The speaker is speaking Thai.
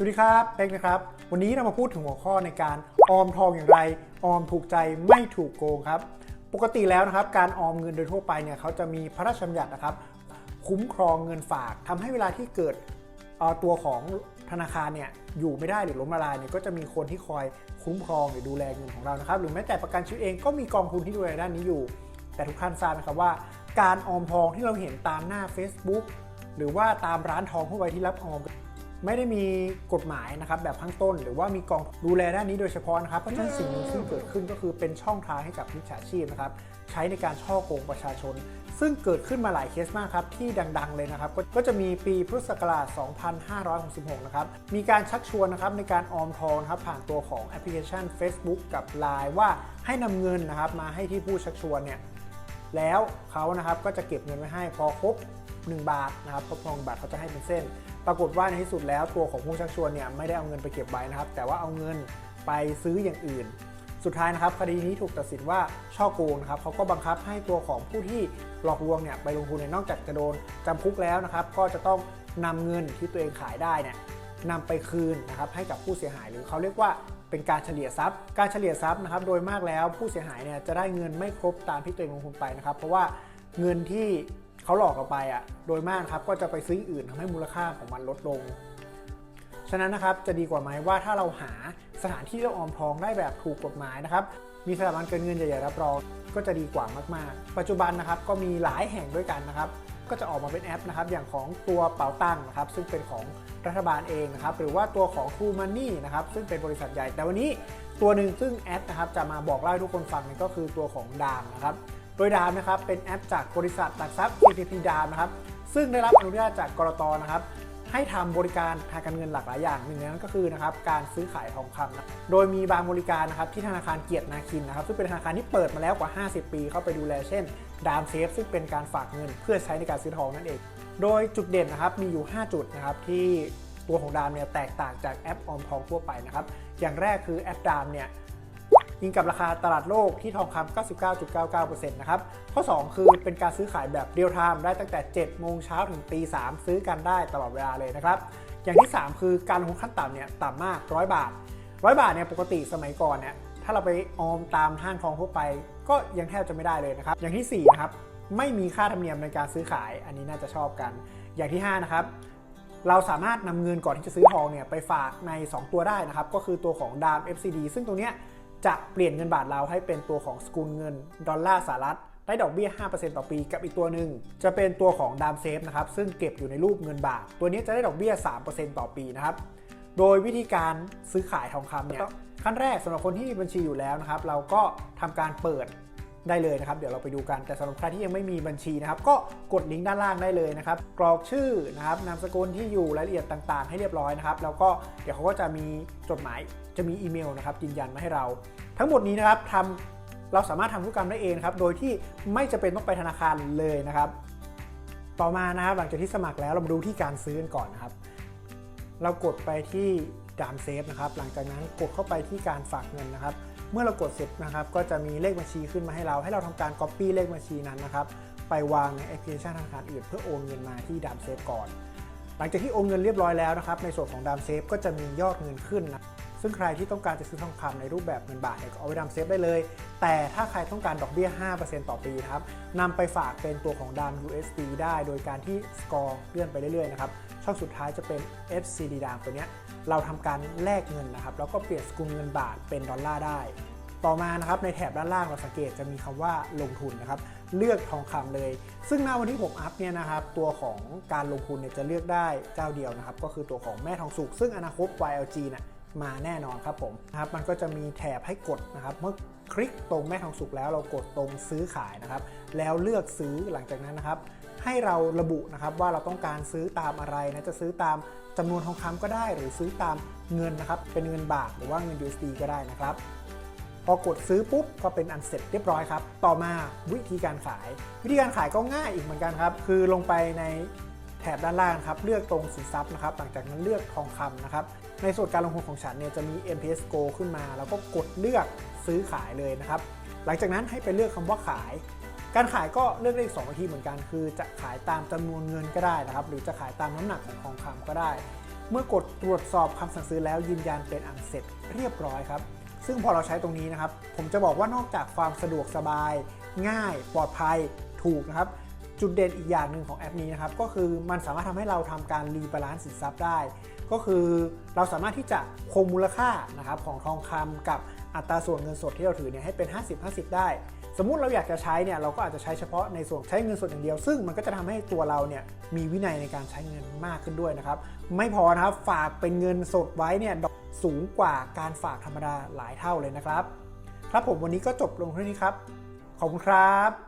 สวัสดีครับเป็กนะครับ วันนี้เรามาพูดถึงหัวข้อในการออมทองอย่างไร ออมถูกใจไม่ถูกโกงครับ ปกติแล้วนะครับ การออมเงินโดยทั่วไปเนี่ยเขาจะมีพระราชบัญญัตินะครับ คุ้มครองเงินฝากทำให้เวลาที่เกิดตัวของธนาคารเนี่ยอยู่ไม่ได้หรือล้มละลายเนี่ยก็จะมีคนที่คอยคุ้มครองหรือดูแลเงินของเรานะครับ หรือแม้แต่ประกันชีวิตเองก็มีกองทุนที่ดูแลด้านนี้อยู่ แต่ทุกท่านทราบนะครับว่า การออมทองที่เราเห็นตามหน้า Facebook หรือว่าตามร้านทองทั่วไปที่รับออม ไม่ได้มีกฎหมายนะครับแบบข้างต้น หรือว่ามีกองดูแลด้านนี้โดยเฉพาะนะครับเพราะฉะนั้นสิ่งหนึ่งซึ่เกิดขึ้นก็คือเป็นช่องทางให้กับมิจฉาชีพนะครับใช้ในการช่อโกงประชาชน ซึ่งเกิดขึ้นมาหลายเคสมากครับที่ดัง ๆ เลยนะครับ ก็จะมีปีพุทธศักราช 2566 นะครับมีการชักชวนนะครับในการออมทองครับผ่านตัวของแอปพลิเคชัน Facebook กับ Line ว่าให้นำเงินนะครับมาให้ที่ผู้ชักชวนเนี่ยแล้วเขานะครับก็จะเก็บเงินไว้ให้พอครบ 1 บาทนะครับครบทองบาทเขาจะให้เป็นเส้น ปรากฏว่าในที่สุดแล้วตัวของผู้ชักชวนเนี่ยไม่ได้เอาเงินไปเก็บไว้นะครับ แต่ว่าเอาเงินไปซื้ออย่างอื่น สุดท้ายนะครับคดีนี้ถูกตัดสินว่าช่อโกงนะครับเขาก็บังคับให้ตัวของผู้ที่หลอกลวงเนี่ยไปลงทุนเนี่ยนอกจากจะโดนจำคุกแล้วนะครับ ก็จะต้องนำเงินที่ตัวเองขายได้เนี่ยนำไปคืนนะครับให้กับผู้เสียหายหรือเขาเรียกว่าเป็นการเฉลี่ยทรัพย์ การเฉลี่ยทรัพย์นะครับ โดยมากแล้วผู้เสียหายเนี่ยจะได้เงินไม่ครบตามที่ตัวเองลงทุนไปนะครับ เพราะว่าเงินที่ เขาหลอกเราไปอะ โดยมากครับก็จะไปซื้ออื่นทำให้มูลค่าของมันลดลง ฉะนั้นนะครับจะดีกว่าไหมว่าถ้าเราหาสถานที่เราออมทองได้แบบถูกกฎหมายนะครับ มีสถาบันการเงินใหญ่ๆรับรองก็จะดีกว่ามากๆ ปัจจุบันนะครับก็มีหลายแห่งด้วยกันนะครับก็จะออกมาเป็นแอปนะครับอย่างของตัวเป๋าตังนะครับซึ่งเป็นของรัฐบาลเองนะครับหรือว่าตัวของ True Money นะครับซึ่งเป็นบริษัทใหญ่แต่วันนี้ตัวหนึ่งซึ่งแอปนะครับจะมาบอกเล่าให้ทุกคนฟังนี่ก็คือตัวของดามนะครับ โดยดามนะครับเป็นแอปจากบริษัทหลักทรัพย์ KTP ดามนะครับซึ่งได้รับอนุญาตจากกรตนะครับให้ทำบริการทางการเงินหลากหลายอย่างหนึ่งในนั้นก็คือนะครับการซื้อขายทองคำนะโดยมีบางบริการนะครับที่ธนาคารเกียรตินาคินนะครับซึ่งเป็นธนาคารที่เปิดมาแล้วกว่า 50 ปีเข้าไปดูแลเช่นดามเซฟซึ่งเป็นการฝากเงินเพื่อใช้ในการซื้อทองนั่นเอง โดยจุดเด่นนะครับมีอยู่ 5 จุดนะครับที่ตัวของดามเนี่ยแตกต่างจากแอปออมทองทั่วไปนะครับอย่างแรกคือแอปดามเนี่ย ยิงกับราคาตลาดโลกที่ทองคำ99.99%นะครับข้อ 2 คือเป็นการซื้อขายแบบเรียลไทม์ได้ตั้งแต่ 7 โมงเช้าถึงตี 3 ซื้อกันได้ตลอดเวลาเลยนะครับ อย่างที่ 3 คือการลงทุนขั้นต่ำเนี่ยต่ำมาก 100 บาท 100 บาทเนี่ยปกติสมัยก่อนเนี่ยถ้าเราไปออมตามห้างทองทั่วไป ก็ยังแทบจะไม่ได้เลยนะครับ อย่างที่4นะครับไม่มีค่าธรรมเนียมในการซื้อขายอันนี้น่าจะชอบกัน อย่างที่ 5 นะครับเราสามารถนำเงินก่อนที่จะซื้อทองเนี่ยไปฝากใน 2 ตัวได้นะครับ ก็คือตัวของดาม FCD ซึ่งตัวเนี้ย จะเปลี่ยนเงินบาทเราให้เป็นตัวของสกุลเงินดอลลาร์สหรัฐได้ดอกเบี้ย 5%ต่อปี กับอีกตัวหนึ่งจะเป็นตัวของดามเซฟนะครับ ซึ่งเก็บอยู่ในรูปเงินบาท ตัวนี้จะได้ดอกเบี้ย 3%ต่อปีนะครับ โดยวิธีการซื้อขายทองคำเนี่ย ขั้นแรกสำหรับคนที่มีบัญชีอยู่แล้วนะครับ เราก็ทำการเปิด ได้เลยนะครับ เดี๋ยวเราไปดูกันแต่สำหรับใครที่ยังไม่มีบัญชีนะครับ ก็กดลิงก์ด้านล่างได้เลยนะครับ กรอกชื่อนะครับนามสกุลที่อยู่รายละเอียดต่าง ๆ ให้เรียบร้อยนะครับ แล้วก็เดี๋ยวเขาก็จะมีจดหมายจะมีอีเมลนะครับยืนยันมาให้เรา ทั้งหมดนี้นะครับทำเราสามารถทำธุรกรรมได้เองครับโดยที่ไม่จะเป็นต้องไปธนาคารเลยนะครับ ต่อมานะครับหลังจากที่สมัครแล้วเรามาดูที่การซื้อกันก่อนนะครับ เรากดไปที่ ดามเซฟนะครับหลังจากนั้นกดเข้าไปที่การฝากเงินนะครับ เมื่อเรากดเสร็จนะครับ ก็จะมีเลขบัญชีขึ้นมาให้เรา ให้เราทำการ Copy เลขบัญชีนั้นนะครับ ไปวางในแอปพลิเคชันธนาคารอื่นเพื่อโอนเงินมาที่ดามเซฟก่อน หลังจากที่โอนเงินเรียบร้อยแล้วนะครับ ในส่วนของดามเซฟก็จะมียอดเงินขึ้นนะ ซึ่งใครที่ต้องการจะซื้อทองคำในรูปแบบเงินบาทเนี่ยก็เอาไว้ดามเซฟได้เลย แต่ถ้าใครต้องการดอกเบี้ย 5%ต่อปีครับนำไปฝากเป็นตัวของดาม USD ได้ โดยการที่สกอร์เลื่อนไปเรื่อยๆนะครับช่องสุดท้ายจะเป็น FCD ดามตัวเนี้ยเราทำการแลกเงินนะครับแล้วก็เปลี่ยนสกุลเงินบาทเป็นดอลลาร์ได้ต่อมานะครับในแถบด้านล่างเราสังเกตจะมีคำว่าลงทุนนะครับเลือกทองคำเลย ซึ่งณวันที่ผมอัพเนี่ยนะครับตัวของการลงทุนเนี่ยจะเลือกได้เจ้าเดียวนะครับก็คือตัวของแม่ทองสุกซึ่งอนาคต YLG นี่ย มาแน่นอนครับผมนะครับมันก็จะมีแถบให้กดนะครับ เมื่อคลิกตรงแม่ทองสุกแล้วเรากดตรงซื้อขายนะครับ แล้วเลือกซื้อหลังจากนั้นนะครับ ให้เราระบุนะครับว่าเราต้องการซื้อตามอะไรนะจะซื้อตามจำนวนทองคำก็ได้ หรือซื้อตามเงินนะครับ เป็นเงินบาทหรือว่าเงิน USD ก็ได้นะครับพอกดซื้อปุ๊บก็เป็นอันเสร็จเรียบร้อยครับ ต่อมาวิธีการขาย วิธีการขายก็ง่ายอีกเหมือนกันครับ คือลงไปในแถบด้านล่างครับ เลือกตรงสินทรัพย์นะครับ หลังจากนั้นเลือกทองคำนะครับ ในส่วนการลงทุนของฉันเนี่ยจะมี MPS Go ขึ้นมา แล้วก็กดเลือกซื้อขายเลยนะครับ หลังจากนั้นให้ไปเลือกคำว่าขาย การขายก็เลือกได้อีกสองวิธีเหมือนกัน คือจะขายตามจำนวนเงินก็ได้นะครับ หรือจะขายตามน้ำหนักของทองคำก็ได้ เมื่อกดตรวจสอบคำสั่งซื้อแล้วยืนยันเป็นอันเสร็จเรียบร้อยครับ ซึ่งพอเราใช้ตรงนี้นะครับ ผมจะบอกว่านอกจากความสะดวกสบาย ง่าย ปลอดภัย ถูกนะครับ จุดเด่นอีกอย่างหนึ่งของแอปนี้นะครับ ก็คือมันสามารถทำให้เราทำการรีบาลานซ์สินทรัพย์ได้ ก็คือเราสามารถที่จะคงมูลค่านะครับของทองคำกับอัตราส่วนเงินสดที่เราถือเนี่ยให้เป็น 50-50 ได้ สมมุติเราอยากจะใช้เนี่ยเราก็อาจจะใช้เฉพาะในส่วนใช้เงินสดอย่างเดียว ซึ่งมันก็จะทำให้ตัวเราเนี่ยมีวินัยในการใช้เงินมากขึ้นด้วยนะครับ ไม่พอนะครับฝากเป็นเงินสดไว้เนี่ยดอกสูงกว่าการฝากธรรมดาหลายเท่าเลยนะครับ ครับผมวันนี้ก็จบลงเท่านี้ครับ ขอบคุณครับ